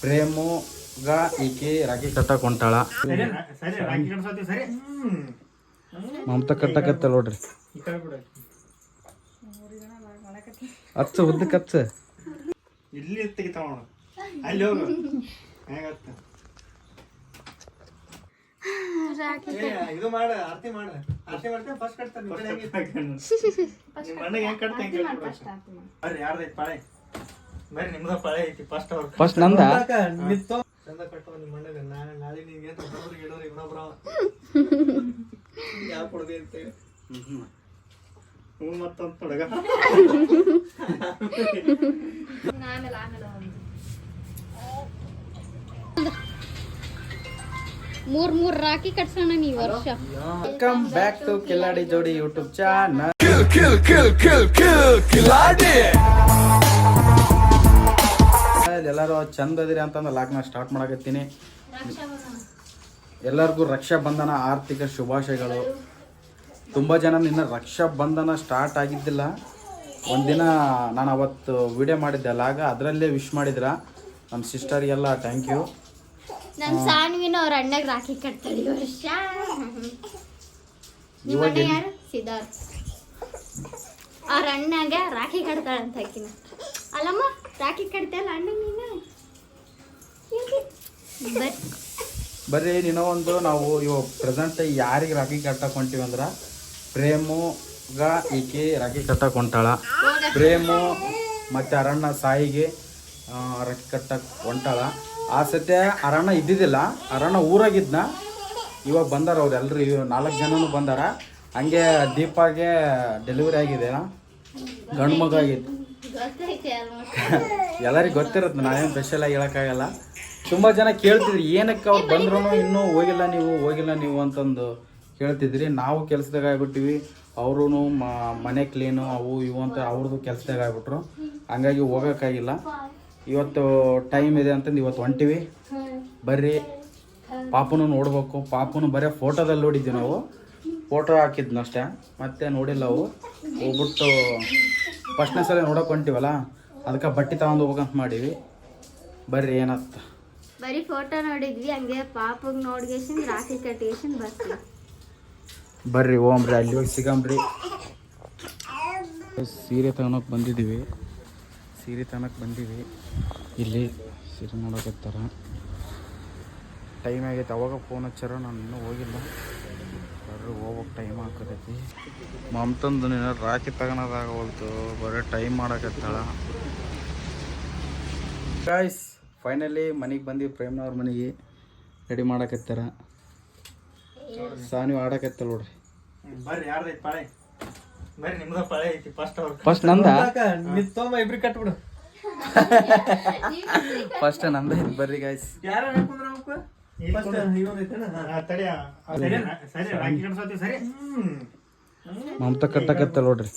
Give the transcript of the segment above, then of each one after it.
ಪ್ರೇಮುಗ ಈಕಿ ರಾಖಿ ಕಟ್ಟಕ್ ಹೊಂಟಾಳ ಮಮತಾ ಕಟ್ಟಕತ್ತ ನೋಡ್ರಿ. ಉದ್ದ ಹಚ್ಚ ಉದ್ದಕ್ಕೆ ಹಚ್ಚ. ಇಲ್ಲಿ ತೆಗಿತಾವ ಅಲ್ಲಿ ಹೋಗು. ಹೇಗತ್ತ ಇದು ಮಾಡ ಆರತಿ ಮಾಡ. ಆರತಿ ಮಾಡ್ತೇನೆ ಫಸ್ಟ್ ಕಟ್ತಾರೆ ನಿಮ್ಮ ಅಣ್ಣಗೆ ಹೆಂಗ್ ಕಟ್ತಾ ಹೆಂಗ್ ಕಟ್ಬಿಡು ಬರ್ರಿ ಯಾರ್ದೈತಿ ಪಾಳೆ ಬರ್ರಿ ನಿಮ್ದ ಪಾಳೆ ಐತಿ ಫಸ್ಟ್ ಅವ್ರ ಫಸ್ಟ್ ನಂದ? ಮೂರ್ ಮೂರ್ ರಾಕಿ ಕಟ್ಸೋಣ ನೀ ವರ್ಷ. Welcome back to Kiladi Jodi YouTube channel ಎಲ್ಲರೂ ಚಂದ ಅದಿರಿ ಅಂತಂದು ಲಾಗ್ನ ಸ್ಟಾರ್ಟ್ ಮಾಡಕತ್ತೀನಿ. ಎಲ್ಲರಿಗೂ ರಕ್ಷಾ ಬಂಧನ ಆರ್ಥಿಕ ಶುಭಾಶಯಗಳು. ತುಂಬ ಜನ ನಿನ್ನ ರಕ್ಷಾ ಬಂಧನ ಸ್ಟಾರ್ಟ್ ಆಗಿದ್ದಿಲ್ಲ. ಒಂದಿನ ನಾನು ಅವತ್ತು ವಿಡಿಯೋ ಮಾಡಿದ್ದೆ ಲಾಗ ಆಗ ಅದರಲ್ಲೇ ವಿಶ್ ಮಾಡಿದ್ರ. ನಮ್ಮ ಸಿಸ್ಟರಿಗೆಲ್ಲ ಥ್ಯಾಂಕ್ ಯು ಸಾನ್ವಿನ ಅವ್ರ ಅಣ್ಣಗೆ ರಾಖಿ ಕಟ್ತಾಳೆ ವರ್ಷ. ನಿಮ್ಮ ಅಣ್ಣ ಯಾರು? ಸಿದ್ಧಾರ್ಥ್. ಅವ್ರ ಅಣ್ಣಗ ರಾಖಿ ಕಟ್ತಾಳ ಅಂತ ಹಾಕಿನ ಅಲ್ಲಮ್ಮ? ಕಟ್ತಲ್ಲ ಅಣ್ಣ ನೀನು? ಬರ್ರಿ ನೀನೋ ಒಂದು ನಾವು ಇವಾಗ ಪ್ರೆಸೆಂಟ್ ಯಾರಿಗೆ ರಾಖಿ ಕಟ್ಟಕ್ ಹೊಂಟಿವಿ ಅಂದ್ರೆ ಪ್ರೇಮುಗ ಈಕೆ ರಾಖಿ ಕಟ್ಟಕ್ ಹೊಂಟಾಳ ಪ್ರೇಮು ಮತ್ತು ಅರಣ್ಣ ಸಾಯಿಗೆ ರಾಖಿ ಕಟ್ಟಕ್ ಹೊಂಟಾಳ ಆ ಸತ್ಯ ಅರಣ್ಣ ಇದ್ದಿದ್ದಿಲ್ಲ ಅರಣ್ಣ ಊರಾಗಿದ್ನ. ಇವಾಗ ಬಂದಾರ ಅವ್ರು ಎಲ್ಲರೂ ಇವ್ ನಾಲ್ಕು ಜನನು ಬಂದಾರ. ಹಂಗೆ ದೀಪಾಗೆ ಡೆಲಿವರಿ ಆಗಿದೆ ಗಂಡು ಮಗ ಆಗಿತ್ತು ಎಲ್ಲರಿಗೂ ಗೊತ್ತಿರುತ್ತೆ ನಾವೇನು ಸ್ಪೆಷಲ್ ಆಗಿ ಹೇಳೋಕ್ಕಾಗಲ್ಲ. ತುಂಬ ಜನ ಕೇಳ್ತಿದ್ರಿ, ಏನಕ್ಕೆ ಅವ್ರು ಬಂದ್ರು ಇನ್ನೂ ಹೋಗಿಲ್ಲ ನೀವು ಹೋಗಿಲ್ಲ ನೀವು ಅಂತಂದು ಕೇಳ್ತಿದ್ರಿ. ನಾವು ಕೆಲ್ಸದಾಗ ಆಗ್ಬಿಟ್ಟಿವಿ ಅವರು ಮನೆ ಕ್ಲೀನು ಅವು ಇವು ಅಂತ ಅವ್ರದ್ದು ಕೆಲ್ಸದಾಗ ಆಗ್ಬಿಟ್ರು. ಹಂಗಾಗಿ ಹೋಗೋಕ್ಕಾಗಿಲ್ಲ. ಇವತ್ತು ಟೈಮ್ ಇದೆ ಅಂತಂದು ಇವತ್ತು ಹೊಂಟಿವಿ. ಬರ್ರಿ, ಪಾಪನು ನೋಡ್ಬೇಕು. ಪಾಪನು ಬರೀ ಫೋಟೋದಲ್ಲಿ ನೋಡಿದ್ವಿ ನಾವು. ಫೋಟೋ ಹಾಕಿದ್ನಷ್ಟೇ, ಮತ್ತೆ ನೋಡಿಲ್ಲ ಅವು. ಹೋಗ್ಬಿಟ್ಟು ಫಸ್ಟ್ನೇ ಸಲ ನೋಡೋಕೆ ಹೊಂಟಿವಲ್ಲ ಅದಕ್ಕೆ ಬಟ್ಟೆ ತಗೊಂಡು ಹೋಗ್ಬೇಕಂತ ಮಾಡೀವಿ. ಬರ್ರಿ ಏನತ್ತ ಬರೀ ಫೋಟೋ ನೋಡಿದ್ವಿ ಹಂಗೆ ಪಾಪಗ್ ನೋಡ್ಗೇಶನ್ ರಾಖಿ ಕಟ್ಟಿಗೇಶನ್ ಬರ್ತೀವಿ. ಬರ್ರಿ ಓಮ್ರಿ ಅಲ್ಲಿ ಹೋಗಿ ಸಿಗಂಬ್ರಿ. ಸೀರೆ ತಗೊಳಕ್ ಬಂದಿದ್ದೀವಿ ಸೀರೆ ತಗೊಳಕ್ ಬಂದೀವಿ ಇಲ್ಲಿ ಸೀರೆ ನೋಡಕತ್ತಾರ. ಟೈಮ್ ಆಗೈತೆ ಅವಾಗ ಫೋನ್ ಹಚ್ಚಾರ ನಾನು ಇನ್ನೂ ಹೋಗಿಲ್ಲ. ಬರ್ರಿ ಹೋಗ್ಬೇಕು ಟೈಮ್ ಆಗತೈತಿ ಮಮತಂದು ನೀನು ರಾಖಿ ತಗೊಳೋದಾಗವಲ್ತು ಬರೀ ಟೈಮ್ ಮಾಡಕತ್ತಾಳ. ಗಾಯ್ಸ್ ಫೈನಲಿ ಮನೆಗೆ ಬಂದು ಪ್ರೇಮ್ನವ್ರ ಮನೆಗೆ. ರೆಡಿ ಮಾಡಕತ್ತಾರ. ಸಾನಿ ಆಡಕತ್ತ ನೋಡ್ರಿ. ಬರ್ರಿ ಯಾರ್ದೈತಿ ಪಾಳೆ? ಬರ್ರಿ ನಿಮ್ದ ಪಾಳೆ ಐತಿ ಫಸ್ಟ್ ಅವ್ರ. ಫಸ್ಟ್ ನಂದ? ನಿತ್ತೊಂಬ ಇಬ್ರಿ ಕಟ್ಬಿಡು. ಫಸ್ಟ್ ನಂದ? ಬರ್ರಿ ಗಾಯ್ಸ್ ಯಾರು ಹಾಕೊಂಡ್ರ ಮಮತಾ ಕಟ್ಟಕತ್ತ ನೋಡ್ರಿ.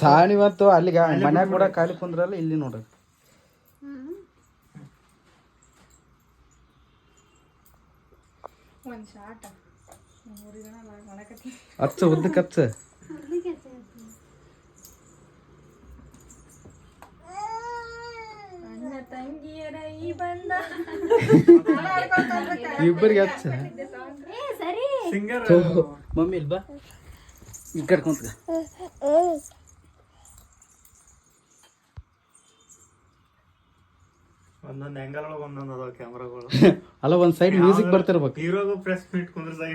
ಸಾಣಿ ಮತ್ತು ಅಲ್ಲಿಗ ಮನ್ಯಾಗ ಕೂಡ ಖಾಲಿ ಕುಂದ್ರಲ್ಲ ಇಲ್ಲಿ ನೋಡ್ರಿ. ಹಚ್ಚ. ಉದ್ದಕ್ಕೆ ಹಚ್ಚ ಇಬ್ಬರಿಗೆ ಹಚ್ಚ. ಏ ಸರಿ. ಸಿಂಗರ್ ಮಮ್ಮಿ ಇಲ್ಲಿ ಬಾ. ಈ ಕಡೆ ಒಂದೊಂದು ಆಂಗಲ್ ಒಳಗೆ ಒಂದೊಂದು ಅದಾವ ಕ್ಯಾಮ್ರಾಗಳು ಅಲ್ಲ ಒಂದ್ ಸೈಡ್ ಮ್ಯೂಸಿಕ್ ಬರ್ತಿರ್ಬೇಕು. ಹೀರೋಗೂ ಪ್ರೆಸ್ ಮೀಟ್ ಕುಂದ್ರದಾಗ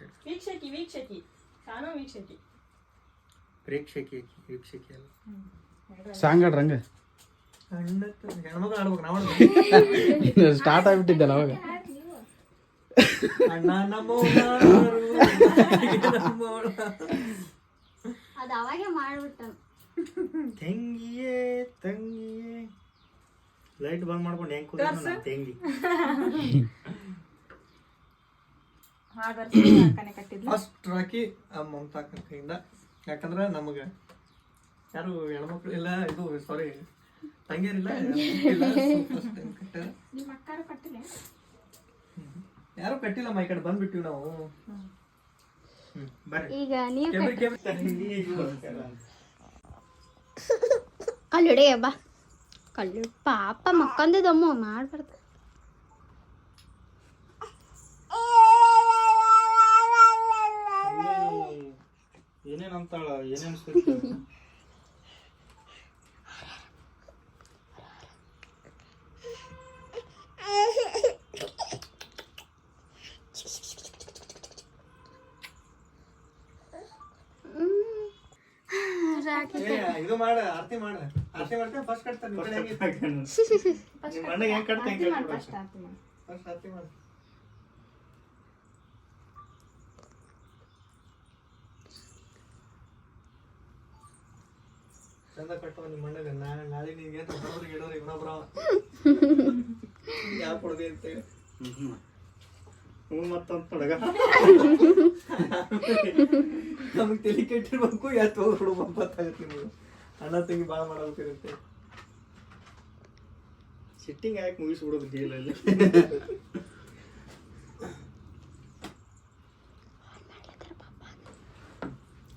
ಇಷ್ಟ ವೀಕ್ಷಕಿ ವೀಕ್ಷಕಿ. ಸಾನೋ ವೀಕ್ಷಕಿ. ಪ್ರೇಕ್ಷಕಿ ವೀಕ್ಷಕಿ ಅಲ್ಲ. ಸಾಂಗ್ ಹೆಣ್ಮಕ್ಳು ಆಡ್ಬೇಕು ನಾವು ಸ್ಟಾರ್ಟ್ ಆಗಿಬಿಟ್ಟಿದ್ದಲ್ಲ ಅವಾಗ. ಅಣ್ಣ. ಅದು ಅವಾಗೆ ಮಾಡ್ಬಿಟ್ಟ. ತಂಗಿಯೇ ತಂಗಿಯೇ. ಲೈಟ್ ಬಂದ್ ಮಾಡ್ಕೊಂಡು ಹೆಂಗ್ ಕೂತ ತಂಗಿ ಹಾಡು ವರ್ಷ ಕನೆ ಕಟ್ಟಿದ್ಲು ಫಸ್ಟ್ ರಾಕಿ ಮಮತಾ ಕೈಯಿಂದ. ಯಾಕಂದ್ರೆ ನಮಗೆ ಯಾರು ಹೆಣ್ಮಕ್ಳು ಇಲ್ಲ ಇದು ಸಾರಿ ತಂಗಿಯರಿಲ್ಲ ಕಟ್ಟಿಲ್ಲ ಯಾರು ಕಟ್ಟಿಲ್ಲಮ್ಮ ಈ ಕಡೆ ಬಂದ್ಬಿಟ್ಟಿವಿ ನಾವು. ಕಲ್ಲುಡೆ ಬಾ. ಕಲ್ಲು ಪಾಪ ಮಕ್ಕೊಂದದಮ್ಮ ಮಾಡ್ಬಾರ್ದು. ಏನೇನ್ ಅಂತಾಳ ಏನೇನ್ ಇದು ಮಾಡ ಆರತಿ ಮಾಡ. ಆರತಿ ಮಾಡ್ತೇನೆ ಫಸ್ಟ್ ಕಟ್ತಾನೆ. ಮಣ್ಣಿಗೆ ಕಡೆ ಹೆಂಗೆ ನಿಮ್ಮ ಅಣ್ಣಗೆ ಹೆಂಗ್ ಕಟ್ತೇನೆ ಫಸ್ಟ್ ಆರತಿ ಮಾಡು ಫಸ್ಟ್ ಆರತಿ ಮಾಡ ಚಂದ ಕಟ್ಟವ ನಿಮ್ಮ ಅಣ್ಣಗೆ ನಾಳೆ ನಾಳೆ ನಿನ್ಗೆ ಅಂತ ಬರೋರಿಗೆ ಇಡೋರು ಇನ್ನೊಬ್ರ ಯಾವ ಕೊಡದೆ ಅಂತೇಳಿ ಹ್ಞೂ ಮತ್ತಂತ ತೊಡಗ ನಮಗೆ ತಲೆ ಕೆಟ್ಟಿರ್ಬೇಕು ಯಾತ್ ಹುಡುಗ ಬಂಪತ್ತಾಗತ್ತೆ ನಿಮಗೆ. ಅಣ್ಣ ತಂಗಿ ಭಾಳ ಮಾಡಬೇಕಿರುತ್ತೆ ಸಿಟ್ಟಿಂಗ್ ಯಾಕೆ ಮುಗಿಸ್ಬಿಡೋದು ಅಲ್ಲಿ?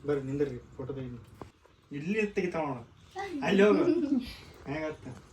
ಬರ್ರಿ ನಿಂದ್ರಿ ಫೋಟೋ ತೆಗಿ ಇಲ್ಲಿ ತೆಗಿತಾವ ಅಲ್ಲಿ ಹೋಗು. ಹೇಗತ್ತ? ಹಿಂಗೆ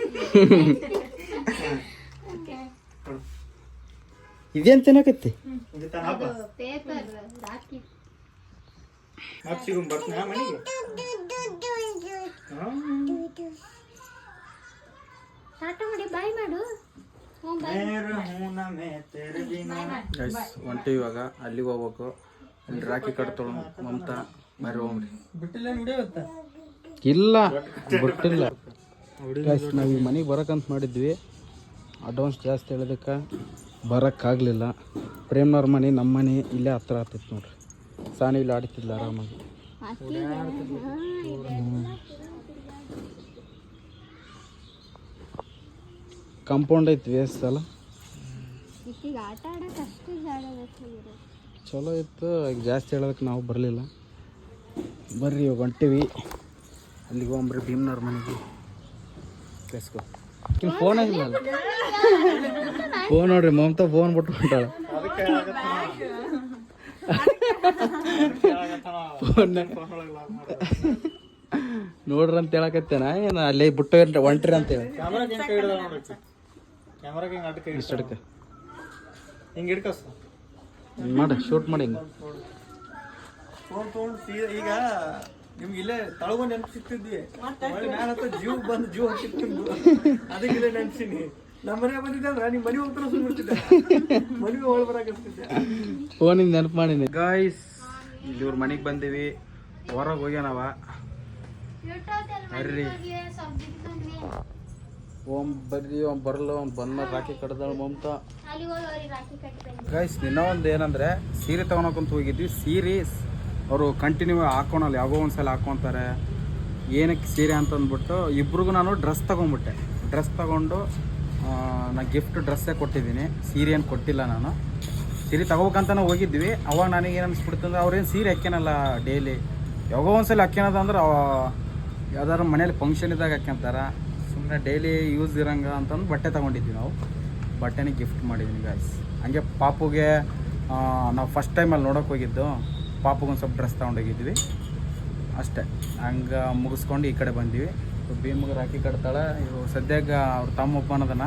ಬಿನಾ. ಗೈಸ್ ಹೊಂಟಿ ಇವಾಗ ಅಲ್ಲಿಗೆ ಹೋಗ್ಬೇಕು. ಅಲ್ಲಿ ರಾಖಿ ಕಟ್ತಳು ಮಮತಾ. ಬರ್ರಿ ಹೋಗ್ರಿ. ಇಲ್ಲ ಬಿಟ್ಟಿಲ್ಲ. ನಾವು ಈ ಮನೆಗೆ ಬರೋಕ್ಕಂತ ಮಾಡಿದ್ವಿ. ಅಡ್ವಾನ್ಸ್ ಜಾಸ್ತಿ ಹೇಳೋದಕ್ಕೆ ಬರೋಕ್ಕಾಗಲಿಲ್ಲ. ಪ್ರೇಮ್ನವ್ರ ಮನೆ ನಮ್ಮ ಮನೆ ಇಲ್ಲೇ ಹತ್ರ ಆಗ್ತಿತ್ತು ನೋಡ್ರಿ. ಸಾನಿ ಇಲ್ಲಿ ಆಡ್ತಿದ್ಲ ಆರಾಮಾಗಿ. ಕಂಪೌಂಡ್ ಐತಿ ವೇಸ್ಟ್ ಅಲ್ಲ? ಚಲೋ ಇತ್ತು ಈಗ ಜಾಸ್ತಿ ಹೇಳೋದಕ್ಕೆ ನಾವು ಬರಲಿಲ್ಲ. ಬರ್ರಿ ಇವಾಗ ಹೊಂಟಿವಿ. ಅಲ್ಲಿಗೆ ಹೋಗ್ರಿ ಭೀಮ್ನವ್ರ ಮನೆಗೆ. ಫೋನ್ ಆಗಿಲ್ಲ ಫೋನ್ ನೋಡ್ರಿ ಮಮತಾ ಫೋನ್ ಬಿಟ್ಟು ಹೊಂಟಾಳ. ನೋಡ್ರಿ ಅಂತ ಹೇಳಕತ್ತೇನ ಏನು ಅಲ್ಲೇ ಬಿಟ್ಟು ಒಂಟ್ರಿ ಅಂತ ಹೇಳಿ. ಹೆಂಗ್ ಮಾಡಿ ಶೂಟ್ ಮಾಡಿ ಈಗ ನಿಮ್ಗೆ ಇಲ್ಲೇ ತಳಗೊಂಡು ನೆನಪು ಸಿಕ್ತಿದ್ವಿ ಒಳ್ಳೆ ಮ್ಯಾಲ ಜೀವ ಬಂದು ಜೀವ ನಿಮ್ದು. ಅದಕ್ಕೆ ಇಲ್ಲೇ ನೆನ್ಸಿನಿ. ನಮ್ಮ ಮನೆ ಬಂದಿದ್ದೆ ಅಂದ್ರೆ ನಿಮ್ಮ ಮನೆ ಹೋಗ್ತಾರ ಸುಮ್ಮಿರ್ತಿದ್ದೆ ಮನೆಗೆ ಒಳ ಬರಾಕತ್ತಿದ್ದೆ ಫೋನಿಂದ ನೆನಪು ಮಾಡಿನಿ. ಗಾಯ್ಸ್ ಇಲ್ಲಿ ಇವ್ರ ಮನೆಗೆ ಬಂದೀವಿ. ಹೊರಗೆ ಹೋಗ್ಯಾನವ ಬರ್ರಿ. ಓಂ ಬರ್ರಿ ಅವ್ನು ಬರಲ್ಲ ಅವ್ನು ಬಂದ ರಾಖಿ ಕಡ್ದಾಳ ಮಮತಾ. ಅಲ್ಲಿ ಹೋಗಿ ಅವ್ರಿಗೆ ಕಟ್ಟಿ ಬಂದ್ವಿ ಗೈಸ್ ನಿನ್ನ ಒಂದು ಏನಂದರೆ ಸೀರೆ ತೊಗೊಳಕ್ಕಂತ ಹೋಗಿದ್ವಿ. ಸೀರೆ ಅವರು ಕಂಟಿನ್ಯೂ ಹಾಕೊಳಲ್ಲ, ಯಾವಾಗೋ ಒಂದು ಸಲ ಹಾಕ್ಕೊತಾರೆ ಏನಕ್ಕೆ ಸೀರೆ ಅಂತ ಅಂದ್ಬಿಟ್ಟು ಇಬ್ರಿಗೂ ನಾನು ಡ್ರೆಸ್ ತೊಗೊಂಬಿಟ್ಟೆ ಡ್ರೆಸ್ ತೊಗೊಂಡು ನಾನು ಗಿಫ್ಟ್ ಡ್ರೆಸ್ಸೇ ಕೊಟ್ಟಿದ್ದೀನಿ. ಸೀರೆ ಏನು ಕೊಟ್ಟಿಲ್ಲ ನಾನು. ಸೀರೆ ತೊಗೋಬೇಕಂತಲೇ ಹೋಗಿದ್ವಿ. ಅವಾಗ ನನಗೆ ಏನು ಅನಿಸ್ಬಿಡ್ತು ಅಂದ್ರೆ ಅವ್ರೇನು ಸೀರೆ ಹಾಕ್ಯನಲ್ಲ ಡೈಲಿ ಯಾವಾಗೋ ಒಂದು ಸಲ ಹಾಕ್ಯನದ ಅಂದ್ರೆ ಯಾವ್ದಾದ್ರು ಮನೇಲಿ ಫಂಕ್ಷನ್ ಇದ್ದಾಗ ಹಾಕ್ಯಂತಾರ. ಸುಮ್ಮನೆ ಡೈಲಿ ಯೂಸ್ ಇರಂಗ ಅಂತಂದು ಬಟ್ಟೆ ತೊಗೊಂಡಿದ್ವಿ ನಾವು. ಬಟ್ಟೆನೇ ಗಿಫ್ಟ್ ಮಾಡಿದ್ದೀನಿ ಗಾಯ್ಸ್ ಹಂಗೆ ಪಾಪುಗೆ ನಾವು ಫಸ್ಟ್ ಟೈಮಲ್ಲಿ ನೋಡೋಕೆ ಹೋಗಿದ್ದು. ಪಾಪುಗೊಂದು ಸ್ವಲ್ಪ ಡ್ರೆಸ್ ತೊಗೊಂಡೋಗಿದ್ವಿ. ಅಷ್ಟೇ. ಹಂಗೆ ಮುಗಿಸ್ಕೊಂಡು ಈ ಕಡೆ ಬಂದ್ವಿ. ಭೀಮಗೆ ರಾಖಿ ಕಟ್ತಾಳೆ. ಇವು ಸದ್ಯಕ್ಕೆ ಅವ್ರ ತಮ್ಮ ಒಬ್ಬನದನ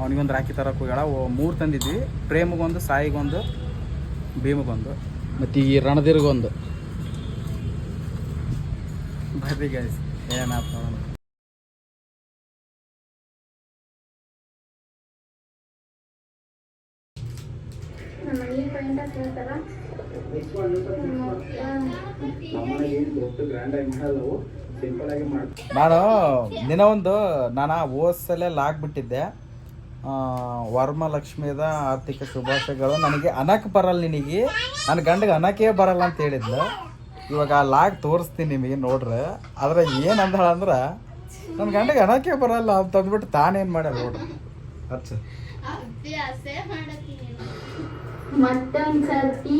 ಅವನಿಗೊಂದು ರಾಖಿ ತರಕ್ಕೆ ಹೋಗ್ಯಾಳ. ಮೂರು ತಂದಿದ್ವಿ. ಪ್ರೇಮಗೊಂದು ಸಾಯಿಗೊಂದು ಭೀಮಗೊಂದು. ಮತ್ತು ಈ ರಣದಿರ್ಗೊಂದು ಬರ್ರಿ ಗೈಸ್ ಏನಾಯ್ತು ದೊಡ್ಡ ಗ್ರ್ಯಾಂಡಾಗಿ ನಾನು ದಿನ ಒಂದು ನಾನು ಹೋದ ಸಲ ಆಗ್ಬಿಟ್ಟಿದ್ದೆ. ವರಮಲಕ್ಷ್ಮಿದ ಆರ್ಥಿಕ ಶುಭಾಶಯಗಳು. ನನಗೆ ಅನಕ್ ಬರಲ್ಲ ನಿನಗೆ. ನನ್ನ ಗಂಡಗೆ ಅನಕೇ ಬರಲ್ಲ ಅಂತ ಹೇಳಿದ್ಲು. ಇವಾಗ ಆ ಲಾಕ್ ತೋರಿಸ್ತೀನಿ ನಿಮಗೆ ನೋಡ್ರಿ. ಆದ್ರೆ ಏನು ಅಂದಳ ಅಂದ್ರೆ ನನ್ನ ಗಂಡಗೆ ಅನಕೇ ಬರಲ್ಲ ಅಂತ ಅಂದ್ಬಿಟ್ಟು ತಾನೇನು ಮಾಡ್ಯಾರ ನೋಡ್ರಿ. ಹಚ್ಚ ಅಭ್ಯಾಸ ಮಾಡತ್ತೀನಿ ಮತ್ತೊಂದ್ಸರ್ತಿ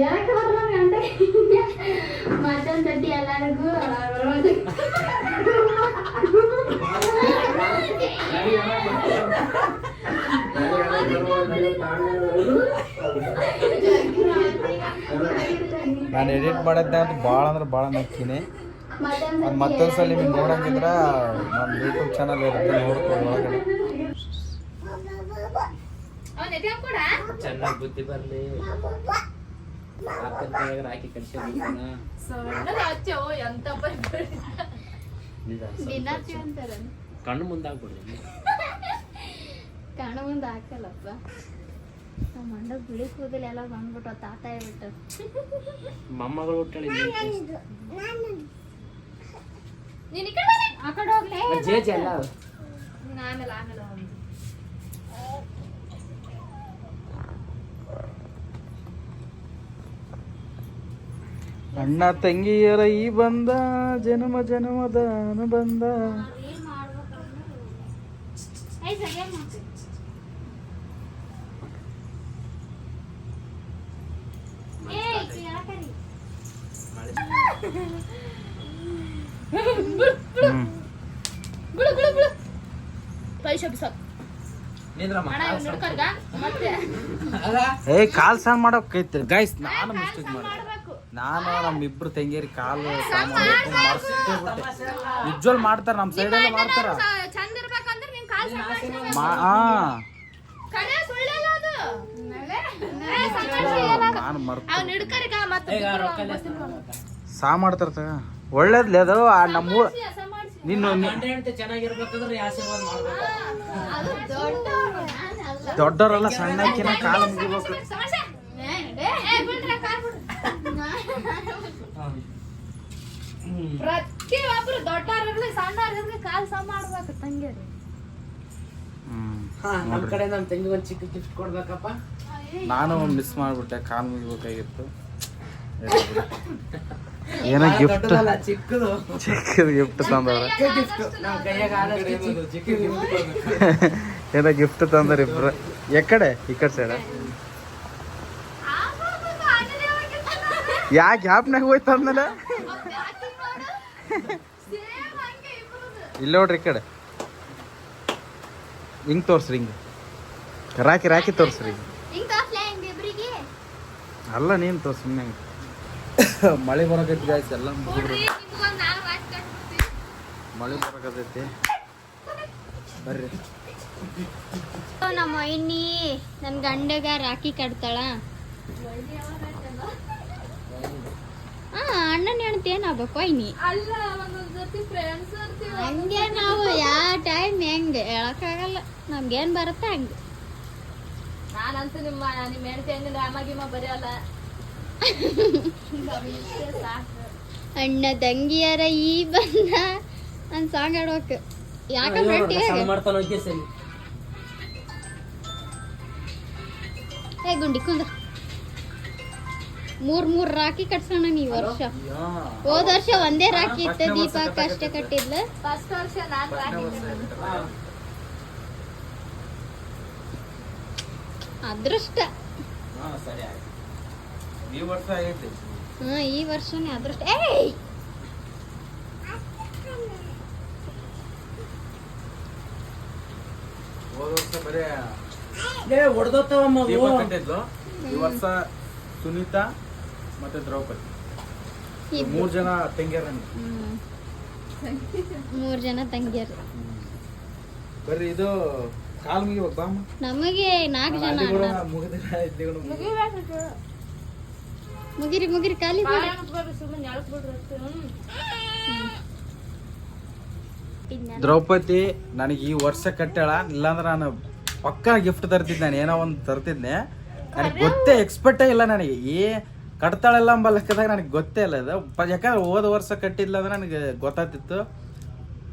ಯಾಕೆ ಬರಲ್ಲ ಗಂಡ ಮತ್ತೊಂದ್ಸತಿ ಎಲ್ಲರಿಗೂ ನಾನು ಎಡಿಟ್ ಮಾಡಿದ್ದೆ ಅಂತ ಭಾಳ ಅಂದ್ರೆ ಭಾಳ ನಕ್ಕಿನಿ ಅದು ಮತ್ತೊಂದು ಸಲ ನಿಮ್ಗೆ ನೋಡಂಗಿದ್ರ ನನ್ನ ಯೂಟ್ಯೂಬ್ ಚಾನಲ್ ಇರುತ್ತೆ ನೋಡ್ಕೊಂಡು ಒಳಗಡೆ ಚೆನ್ನಾಗಿ ಬುದ್ಧಿ ಬರ್ಲಿ. ಅಕ್ಕನ ಕೈಯಾಗ ಹಾಕಿ ಕಣ್ಣು ಮುಂದಾಗ್ಬಿಡ್ರಿ ಕಣ್ಣು ಮುಂದೆ ಹಾಕಲ್ಲಪ್ಪ. ನಮ್ಮ ಮಂಡ ಬಿಳಿ ಕೂದಲು ಎಲ್ಲ ಬಂದ್ಬಿಟ್ಟು ತಾತ ಹೇಳ್ಬಿಟ್ಟು. ಮೊಮ್ಮಗಳು ಹುಟ್ಟಳಿ ನೀನ್. ಆ ಕಡೆ ಹೋಗ್ಲೇ ಜೇಜ್ ಆಮೇಲೆ ಆಮೇಲೆ ಹೋಗ್ಲಿ. ಅಣ್ಣ ತಂಗಿಯರ ಈ ಬಂದ ಜನ್ಮ ಜನ್ಮದ ಅನುಬಂಧ. ಏ ಕಾಲ್ ಸಾಂಗ್ ಮಾಡೋಕೈತಿ ಗೈಸ್ ನಾನು ಮಿಸ್ಟೇಕ್ ಮಾಡಿದೆ. ನಾನು ನಮ್ಮ ಇಬ್ರು ತಂಗಿಯರಿ ಕಾಲು ಉಜ್ವಲ್ ಮಾಡ್ತಾರ ನಮ್ಮ ಸೈಡೆಲ್ಲ ಮಾಡ್ತಾರ ಚಂದ ಇರ್ಬೇಕಂದ್ರೆ ನಿನ್ ಮರ್ತ. ಸಾ ಮಾಡ್ತಾರ ತಗ. ಒಳ್ಳೇದ್ಲಿ ಅದು ಆ ನಮ್ಮೂರ ಸಮಾಡ್ಸಿ. ನಿನ್ನ. ದೊಡ್ಡವರೆಲ್ಲ ಸಣ್ಣಕಿನ ಕಾಲು ಮುಗಿಬೇಕು. ಸಮಾಡ್ಸಿ. ಏ, ಬಿಡ್ರಿ, ಕಾಲ್ ಪ್ರತಿ ಒಬ್ರು ದೊಡ್ಡವ್ರಿರ್ಲಿ ಸಣ್ಣವ್ರಿರ್ಲಿ ಕಾಲ್ ಸಮ ಮಾಡ್ಬೇಕು ಹ್ಮ್ ಹಾ ನಮ್ ಕಡೆ ನಮ್ ತಂಗಿ ಒಂದ್ ಚಿಕ್ಕ ಗಿಫ್ಟ್ ಕೊಡ್ಬೇಕಪ್ಪ. ನಾನು ಮಿಸ್ ಮಾಡ್ಬಿಟ್ಟೆ ಕಾಲು ಮುಗಿಬೇಕಾಗಿತ್ತು. ಏನೋ ಗಿಫ್ಟ್ ದೊಡ್ಡದಲ್ಲ ಚಿಕ್ಕದು. ಚಿಕ್ಕ ಗಿಫ್ಟ್ ತಂದವ್ರ. ಗಿಫ್ಟ್ ನಮ್ ಕೈಯಾಗ ಆದಷ್ಟು ಚಿಕ್ಕ ಗಿಫ್ಟ್ ಏನೋ ಗಿಫ್ಟ್ ತಂದ್ರ ಇಬ್ರು ಎಕಡೆ? ಈ ಕಡೆ ಸೈಡ ಯಾ ಗ್ಯಾಪ್ನಾಗ ಹೋಯ್ತು ಅಂದಲ್ಲ ಇಲ್ಲ ನೋಡ್ರಿ ಈ ಕಡೆ. ಹಿಂಗ್ ತೋರ್ಸ್ರಿ ಹಿಂಗೆ. ರಾಕಿ ರಾಕಿ ತೋರ್ಸ್ರಿ. ಅಲ್ಲ ನೀನ್ ತೋರ್ಸ್ ಸುಮ್ಮನೆ ಮಳೆ ಬರಕೈತಿ ಗಾಯ್ಸ್ ಎಲ್ಲ ಮುಗಿದ್ರು. ಮಳೆ ಬರಕತೈತಿ. ಬರ್ರಿ. ನಮ್ಮ ವೈನಿ ನನ್ನ ಗಂಡಗ ರಾಖಿ ಕಟ್ತಾಳ. ಹಾ ಅಣ್ಣನ ಹೆಂಡತಿ ಏನಾಗಬೇಕು ಐನಿ ಅಲ್ಲ ಒಂದೊಂದ್ಸತಿ ಫ್ರೆಂಡ್ಸ್ ಹಂಗೆ ನಾವು ಯಾವ ಟೈಮ್ ಹೆಂಗ್ ಹೇಳಕ್ಕಾಗಲ್ಲ. ನಮ್ಗೇನ್ ಬರುತ್ತೆ ಹಂಗೆ. ನಾನಂತೂ ನಿಮ್ಮ ನಿಮ್ಮ ಹೆಂಡತಿ ಹಂಗ ರಾಮ ಗಿಮ ಬರೆಯಲ್ಲ. ಅಣ್ಣ ತಂಗಿಯರ ಈ ಬಂದ ನನ್ ಸಾಂಗ್ ಹಾಡೋಕೆ ಯಾಕಂದ್ರೆ ಮಾಡ್ತಾನ ಸರಿ. ಏ ಗುಂಡಿ ಕುಂದ್ರ. ಮೂರ್ ಮೂರ್ ರಾಕಿ ಕಟ್ಸೋಣ ಈ ವರ್ಷ. ಹೋದ ವರ್ಷ ಒಂದೇ ರಾಕಿ ಇತ್ತು ದೀಪಕ್ ಅಷ್ಟೇ ಕಟ್ಟಿದ್ಲು. ಫಸ್ಟ್ ವರ್ಷ ನಾನ್ ರಾಖಿ ಅದೃಷ್ಟ. ಹಾ ಈ ವರ್ಷನೇ ಅದೃಷ್ಟ. ಏಯ್! ಹೊಡೆದೋತ್ತವಮ್ಮ ಈ ವರ್ಷ ಸುನೀತಾ ಮತ್ತೆ ದ್ರೌಪದಿ. ಮೂರು ಮೂರ್ ಜನ ತಂಗಿಯರ ಹ್ಮ್. ಮೂರ್ ಜನ ತಂಗಿಯರು. ಬರ್ರಿ ಇದು ಕಾಲ್ ಮುಗಿಬೇಕು ಬಾಮ್ಮ ನಮಗೆ ನಾಲ್ಕು ಜನ ಅಣ್ಣ. ಮುಗಿದಿಲ್ಲ ಇದ್ದಿಗಳು ಮುಗಿರಿ ಮುಗಿರಿ ಖಾಲಿ ಬಿಡಿ. ದ್ರೌಪದಿ ನನಗೆ ಈ ವರ್ಷ ಕಟ್ಟಾಳ. ಇಲ್ಲಾಂದ್ರೆ ನಾನು ಪಕ್ಕ ಗಿಫ್ಟ್ ತರ್ತಿದ್ದೆ ನಾನು. ಏನೋ ಒಂದು ತರ್ತಿದ್ದೆ ನನಗೆ ಗೊತ್ತೇ ಎಕ್ಸ್ಪೆಕ್ಟೇ ಇಲ್ಲ ನನಗೆ. ಏ ಕಟ್ತಾಳೆಲ್ಲ ಅಂಬ ಲೆಕ್ಕದಾಗ ನನಗೆ ಗೊತ್ತೇ ಇಲ್ಲ ಇದು. ಪ- ಯಾಕಂದ್ರೆ ಹೋದ ವರ್ಷ ಕಟ್ಟಿಲ್ಲ ಅಂದ್ರೆ ನನಗೆ ಗೊತ್ತಾತಿತ್ತು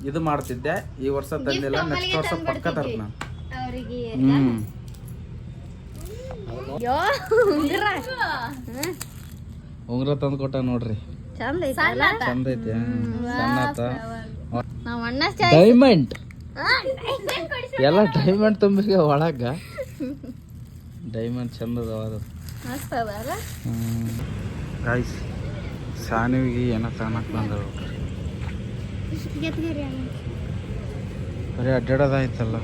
ಇದು ಮಾಡ್ತಿದ್ದೆ. ಈ ವರ್ಷ ತಂದಿಲ್ಲ. ನೆಕ್ಸ್ಟ್ ವರ್ಷ ಪಕ್ಕ ತರ್ತ ನಾನು. ಅವರಿಗೆ ಹ್ಮ್. ಯೋ ಉಂಗುರ. ತಂದು ಕೊಟ್ಟ ನೋಡ್ರಿ. ಚಂದ ಐತಿ. ಡೈಮಂಡ್. ಎಲ್ಲ ಡೈಮಂಡ್ ತುಂಬಿಗೆ ಒಳಗ. ಡೈಮಂಡ್ ಚಂದದ ಅದಾವ ಅದು. ಮಸ್ತ್ ಅದಲ್ಲ ಗಾಯ್ಸ್ ಸಾನಿವಿಗೆ ಏನೋ ಬಂದವು ಗೆದ್ಗಿರಿ ಬರೀ ಅಡ್ಡಾಡೋದಾಯ್ತಲ್ಲ.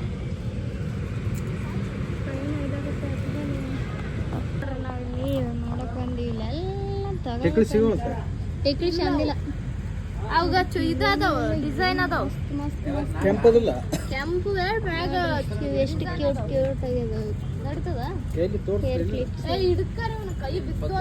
ಟಿಕ್ಲಿ ಟಿಕ್ಲಿ ಚಂದಿಲ್ಲ ಅವಾಗ ಇದು ಅದಾವ ಡಿಸೈನ್ ಅದಾವ ಕೆಂಪದಿಲ್ಲ. ಕೆಂಪು ಎಷ್ಟು ಕ್ಯೂಟ್ ಕ್ಯೂಟ್ ಆಗ್ಯದ ನಡ್ತದ? ಎಲ್ಲಿ ಹಿಡ್ಕರ ಕೈ ಬಿದ್ದು